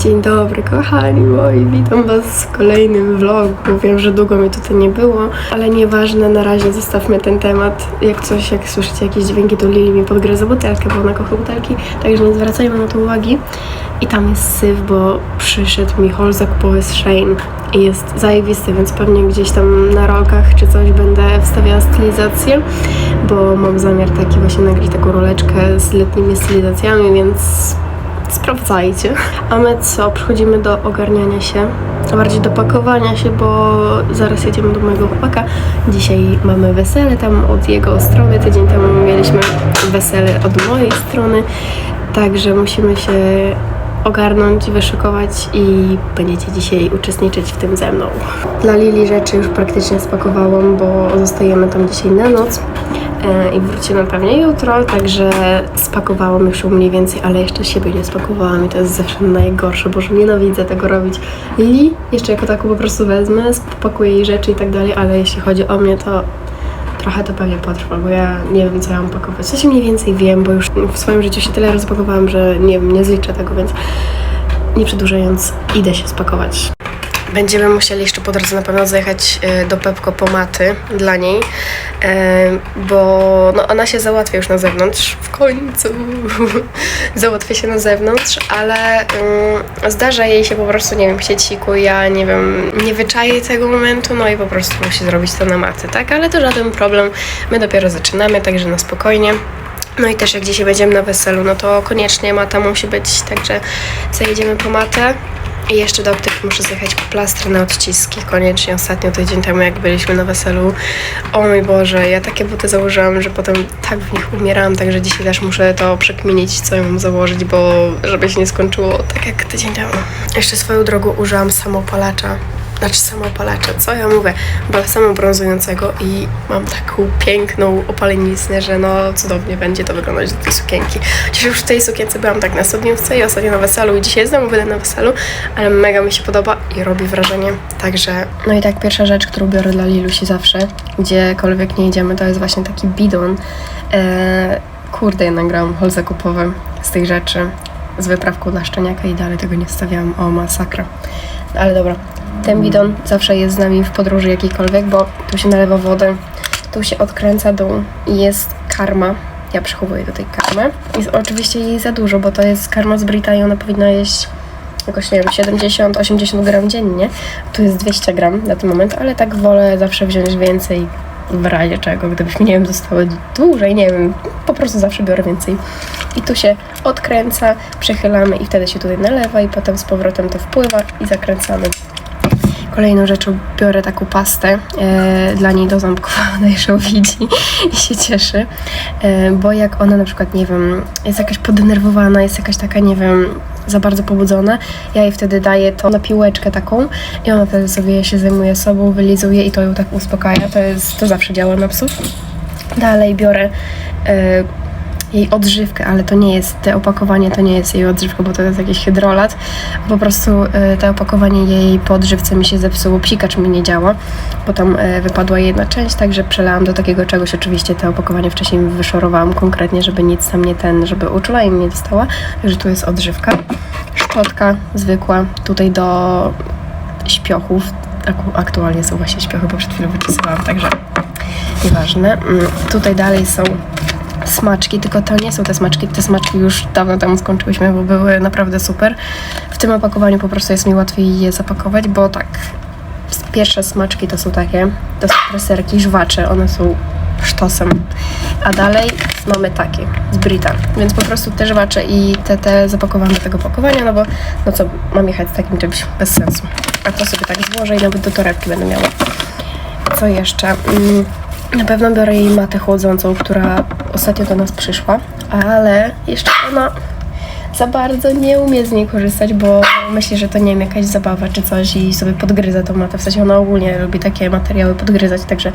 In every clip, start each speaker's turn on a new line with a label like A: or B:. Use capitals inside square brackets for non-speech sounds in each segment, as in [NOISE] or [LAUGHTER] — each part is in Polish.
A: Dzień dobry kochani moi, witam was w kolejnym vlogu. Wiem, że długo mi tutaj nie było, ale nieważne, na razie zostawmy ten temat. Jak coś, jak słyszycie jakieś dźwięki, to Lili mi podgryza butelkę, bo ona kocha butelki, także nie zwracajmy na to uwagi. I tam jest syf, bo przyszedł mi haul zakupowy z Shein i jest zajebisty, więc pewnie gdzieś tam na rolkach czy coś będę wstawiała stylizację, bo mam zamiar taki właśnie nagrać taką roleczkę z letnimi stylizacjami, więc sprawdzajcie. A my co? Przechodzimy do ogarniania się, a bardziej do pakowania się, bo zaraz jedziemy do mojego chłopaka. Dzisiaj mamy wesele tam od jego strony, tydzień temu mieliśmy wesele od mojej strony, także musimy się ogarnąć, wyszykować i będziecie dzisiaj uczestniczyć w tym ze mną. Dla Lili rzeczy już praktycznie spakowałam, bo zostajemy tam dzisiaj na noc e, i wrócimy pewnie jutro, także spakowałam już mniej więcej, ale jeszcze siebie nie spakowałam i to jest zawsze najgorsze, bo że nienawidzę tego robić. Lili jeszcze jako taką po prostu wezmę, spakuję jej rzeczy i tak dalej, ale jeśli chodzi o mnie, to trochę to pewnie potrwa, bo ja nie wiem, co ja mam pakować. Coś mniej więcej wiem, bo już w swoim życiu się tyle rozpakowałam, że nie wiem, nie zliczę tego, więc nie przedłużając, idę się spakować. Będziemy musieli jeszcze po drodze na pewno zajechać e, do Pepko po maty dla niej, e, bo no, ona się załatwia już na zewnątrz, w końcu [LAUGHS] załatwia się na zewnątrz, ale mm, zdarza jej się po prostu, nie wiem, sieciku, ja nie wiem, nie wyczaję tego momentu, no i po prostu musi zrobić to na maty, tak? Ale to żaden problem, my dopiero zaczynamy, także na spokojnie. No i też jak dzisiaj będziemy na weselu, no to koniecznie mata musi być, także co jedziemy po matę. I jeszcze do apteki muszę zjechać po plastry na odciski, koniecznie. Ostatnio tydzień temu, jak byliśmy na weselu, o mój Boże, ja takie buty założyłam, że potem tak w nich umierałam, także dzisiaj też muszę to przekminić, co mam założyć, bo żeby się nie skończyło tak jak tydzień temu. Jeszcze swoją drogą użyłam samoopalacza. Znaczy samoopalacza, co ja mówię? Balsamu brązującego i mam taką piękną opaleniznę, że no cudownie będzie to wyglądać do tej sukienki. Chociaż już w tej sukience byłam tak na studniówce i ostatnio na weselu i dzisiaj znowu będę na weselu, ale mega mi się podoba i robi wrażenie. Także, no i tak pierwsza rzecz, którą biorę dla Lilusi zawsze, gdziekolwiek nie idziemy, to jest właśnie taki bidon. Eee, kurde, ja nagrałam hol zakupowy z tych rzeczy z wyprawką dla szczeniaka i dalej tego nie wstawiałam. O, masakra. Ale dobra, ten bidon zawsze jest z nami w podróży jakiejkolwiek, bo tu się nalewa wodę, tu się odkręca dół i jest karma. Ja przechowuję do tej karmy. Jest oczywiście jej za dużo, bo to jest karma z Brytanii, ona powinna jeść jakoś, nie wiem, 70-80 gram dziennie. Tu jest 200 gram na ten moment, ale tak wolę zawsze wziąć więcej w razie czego, gdybyśmy, nie wiem, zostały dłużej, nie wiem, po prostu zawsze biorę więcej. I tu się odkręca, przechylamy i wtedy się tutaj nalewa i potem z powrotem to wpływa i zakręcamy. Kolejną rzeczą biorę taką pastę e, dla niej do ząbków, [LAUGHS] ona już ją widzi i się cieszy, e, bo jak ona na przykład, nie wiem, jest jakaś podenerwowana, jest jakaś taka, nie wiem, za bardzo pobudzona, ja jej wtedy daję to na piłeczkę taką i ona wtedy sobie się zajmuje sobą, wylizuje i to ją tak uspokaja, to jest, to zawsze działa na psów. Dalej biorę e, jej odżywkę, ale to nie jest, te opakowanie to nie jest jej odżywka, bo to jest jakiś hydrolat. Po prostu y, te opakowanie jej po odżywce mi się zepsuło, psikacz mi nie działa, bo tam y, wypadła jedna część, także przelałam do takiego czegoś. Oczywiście te opakowanie wcześniej wyszorowałam konkretnie, żeby nic tam nie ten, żeby uczula im nie dostała. Także tu jest odżywka. Szczotka zwykła, tutaj do śpiochów. Ak- aktualnie są właśnie śpiochy, bo przed chwilą wyczesywałam, także nieważne. Mm, Tutaj dalej są smaczki, tylko to nie są te smaczki, te smaczki już dawno temu skończyłyśmy, bo były naprawdę super. W tym opakowaniu po prostu jest mi łatwiej je zapakować, bo tak, pierwsze smaczki to są takie, to są preserki, żwacze, one są sztosem. A dalej mamy takie z Brita, więc po prostu te żwacze i te, te zapakowałam do tego pakowania, no bo no co, mam jechać z takim czymś bez sensu. A to sobie tak złożę i nawet do torebki będę miała. Co jeszcze? Na pewno biorę jej matę chłodzącą, która ostatnio do nas przyszła, ale jeszcze ona za bardzo nie umie z niej korzystać, bo myśli, że to nie wiem, jakaś zabawa czy coś i sobie podgryza tą matę. W sensie ona ogólnie lubi takie materiały podgryzać, także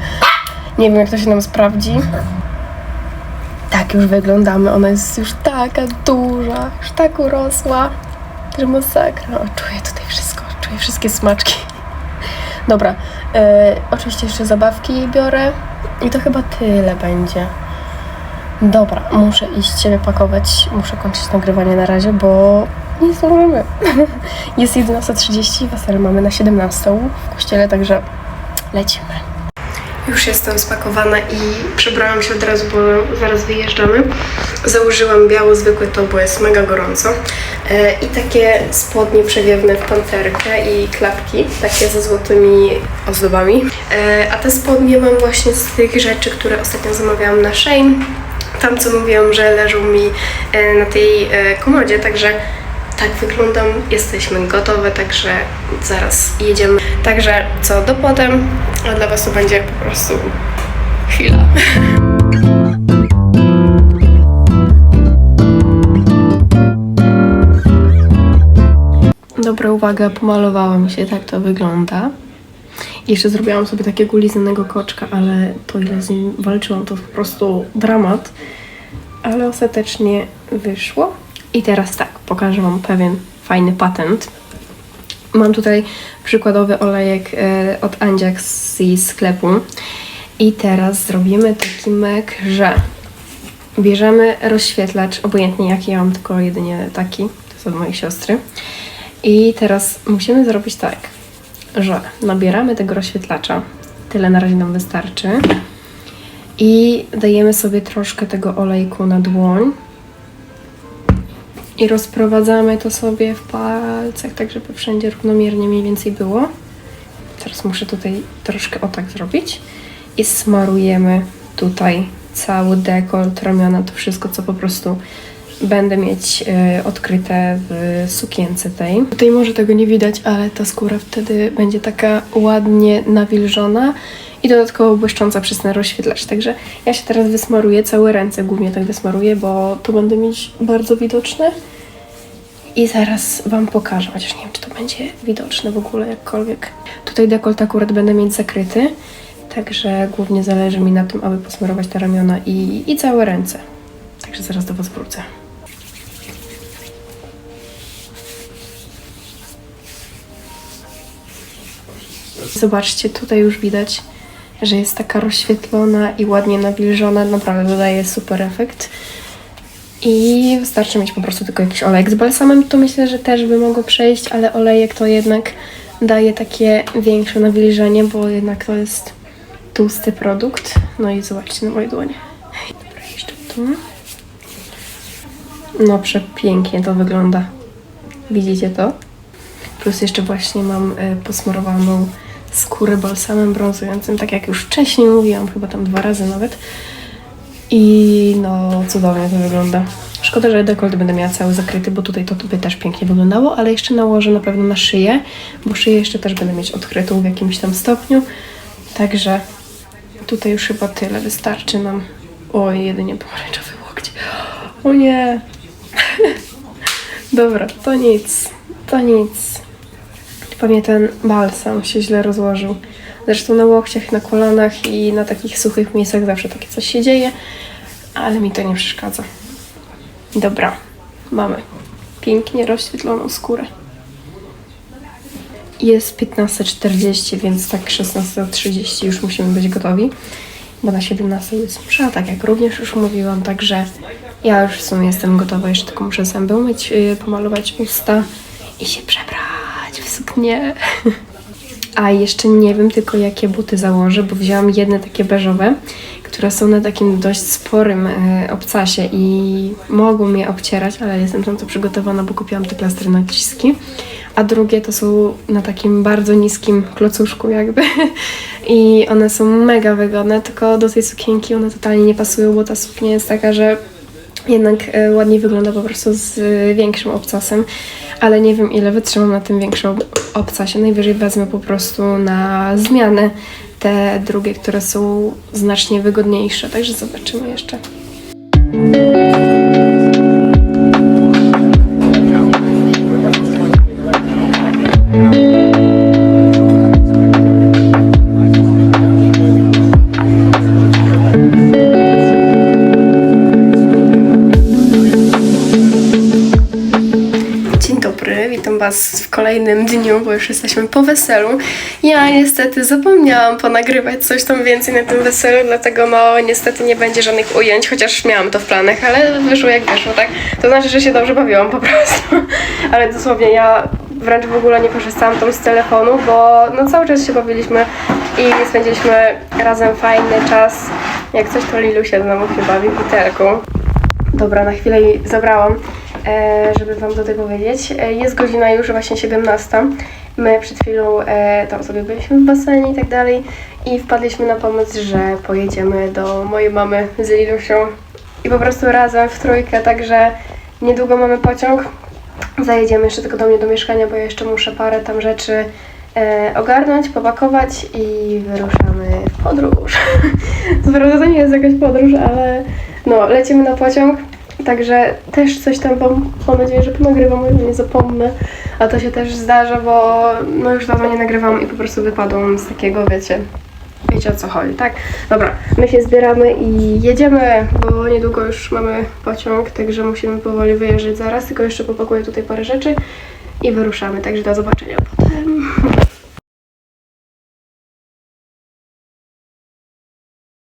A: nie wiem, jak to się nam sprawdzi. Tak już wyglądamy. Ona jest już taka duża, już tak urosła, że masakra. O, czuję tutaj wszystko, czuję wszystkie smaczki. Dobra, oczywiście jeszcze zabawki biorę i to chyba tyle będzie. Dobra, muszę iść siebie pakować, muszę kończyć nagrywanie na razie, bo nie zdążymy. [LAUGHS] Jest 11.30, weselę mamy na 17.00 w kościele, także lecimy. Już jestem spakowana i przebrałam się od razu, bo zaraz wyjeżdżamy. Założyłam biało zwykłe to, bo jest mega gorąco. E, I takie spodnie przewiewne w panterkę i klapki, takie ze złotymi ozdobami. E, a te spodnie mam właśnie z tych rzeczy, które ostatnio zamawiałam na Shane. Tam, co mówiłam, że leżą mi e, na tej komodzie, także tak wyglądam. Jesteśmy gotowe, także zaraz jedziemy. Także co, do potem, a dla Was to będzie po prostu chwila. Dobra, uwaga, pomalowała mi się, tak to wygląda. Jeszcze zrobiłam sobie takiego lizanego koczka, ale to ile z nim walczyłam, to po prostu dramat. Ale ostatecznie wyszło. I teraz tak, pokażę Wam pewien fajny patent. Mam tutaj przykładowy olejek e, od Andziak z sklepu. I teraz zrobimy taki mek, że bierzemy rozświetlacz, obojętnie jaki, ja mam tylko jedynie taki, to jest od mojej siostry. I teraz musimy zrobić tak, że nabieramy tego rozświetlacza, tyle na razie nam wystarczy. I dajemy sobie troszkę tego olejku na dłoń. I rozprowadzamy to sobie w palcach, tak żeby wszędzie równomiernie mniej więcej było. Teraz muszę tutaj troszkę o tak zrobić. I smarujemy tutaj cały dekolt, ramiona, to wszystko, co po prostu będę mieć e, odkryte w sukience tej. Tutaj może tego nie widać, ale ta skóra wtedy będzie taka ładnie nawilżona i dodatkowo błyszcząca przez ten rozświetlacz. Także ja się teraz wysmaruję, całe ręce głównie tak wysmaruję, bo to będę mieć bardzo widoczne. I zaraz Wam pokażę, chociaż nie wiem, czy to będzie widoczne w ogóle jakkolwiek. Tutaj dekolt akurat będę mieć zakryty, także głównie zależy mi na tym, aby posmarować te ramiona i, i całe ręce. Także zaraz do Was wrócę. Zobaczcie, tutaj już widać, że jest taka rozświetlona i ładnie nawilżona. Naprawdę dodaje super efekt. I wystarczy mieć po prostu tylko jakiś olejek. Z balsamem to myślę, że też by mogło przejść, ale olejek to jednak daje takie większe nawilżenie, bo jednak to jest tłusty produkt. No i zobaczcie na moje dłonie. Dobra, jeszcze tu. No przepięknie to wygląda. Widzicie to? Plus jeszcze właśnie mam y, posmarowaną skórę balsamem brązującym, tak jak już wcześniej mówiłam, chyba tam dwa razy nawet. I no, cudownie to wygląda. Szkoda, że dekolt będę miała cały zakryty, bo tutaj to by też pięknie wyglądało, ale jeszcze nałożę na pewno na szyję, bo szyję jeszcze też będę mieć odkrytą w jakimś tam stopniu. Także tutaj już chyba tyle wystarczy nam. Oj, jedynie pomarańczowy łokcie. O nie. [LAUGHS] Dobra, to nic. To nic. Pewnie ten balsam się źle rozłożył. Zresztą na łokciach, na kolanach i na takich suchych miejscach zawsze takie coś się dzieje, ale mi to nie przeszkadza. Dobra, mamy pięknie rozświetloną skórę. Jest 15.40, więc tak 16.30 już musimy być gotowi, bo na 17 jest msza, tak jak również już mówiłam, także ja już w sumie jestem gotowa, jeszcze tylko muszę zęby umyć, yy, pomalować usta i się przebrać w suknię. A jeszcze nie wiem tylko jakie buty założę, bo wzięłam jedne takie beżowe, które są na takim dość sporym e, obcasie i mogą mnie obcierać, ale jestem na to przygotowana, bo kupiłam te plastry na ciski. A drugie to są na takim bardzo niskim klocuszku jakby [LAUGHS] i one są mega wygodne, tylko do tej sukienki one totalnie nie pasują, bo ta suknia jest taka, że jednak e, ładniej wygląda po prostu z e, większym obcasem, ale nie wiem ile wytrzymam na tym większym ob- obcasie. Najwyżej wezmę po prostu na zmianę te drugie, które są znacznie wygodniejsze, także zobaczymy jeszcze. Dobry, witam Was w kolejnym dniu, bo już jesteśmy po weselu. Ja niestety zapomniałam ponagrywać coś tam więcej na tym weselu, dlatego no niestety nie będzie żadnych ujęć, chociaż miałam to w planach, ale wyszło jak wyszło, tak? To znaczy, że się dobrze bawiłam po prostu. [LAUGHS] Ale dosłownie ja wręcz w ogóle nie korzystałam tam z telefonu, bo no cały czas się bawiliśmy i spędziliśmy razem fajny czas. Jak coś to Lilu się znowu się bawi w butelku. Dobra, na chwilę jej zabrałam, e, żeby Wam tutaj powiedzieć. E, jest godzina już właśnie 17. My przed chwilą e, tam sobie byliśmy w basenie i tak dalej i wpadliśmy na pomysł, że pojedziemy do mojej mamy z Lilusią i po prostu razem w trójkę, także niedługo mamy pociąg. Zajedziemy jeszcze tylko do mnie do mieszkania, bo ja jeszcze muszę parę tam rzeczy ogarnąć, popakować i wyruszamy w podróż. [LAUGHS] Co to nie jest jakaś podróż, ale no, lecimy na pociąg, także też coś tam wam, mam nadzieję, że ponagrywam, o ile nie zapomnę, a to się też zdarza, bo no już dawno nie nagrywam i po prostu wypadłam z takiego, wiecie, wiecie o co chodzi, tak? Dobra, my się zbieramy i jedziemy, bo niedługo już mamy pociąg, także musimy powoli wyjeżdżać zaraz, tylko jeszcze popakuję tutaj parę rzeczy i wyruszamy, także do zobaczenia potem.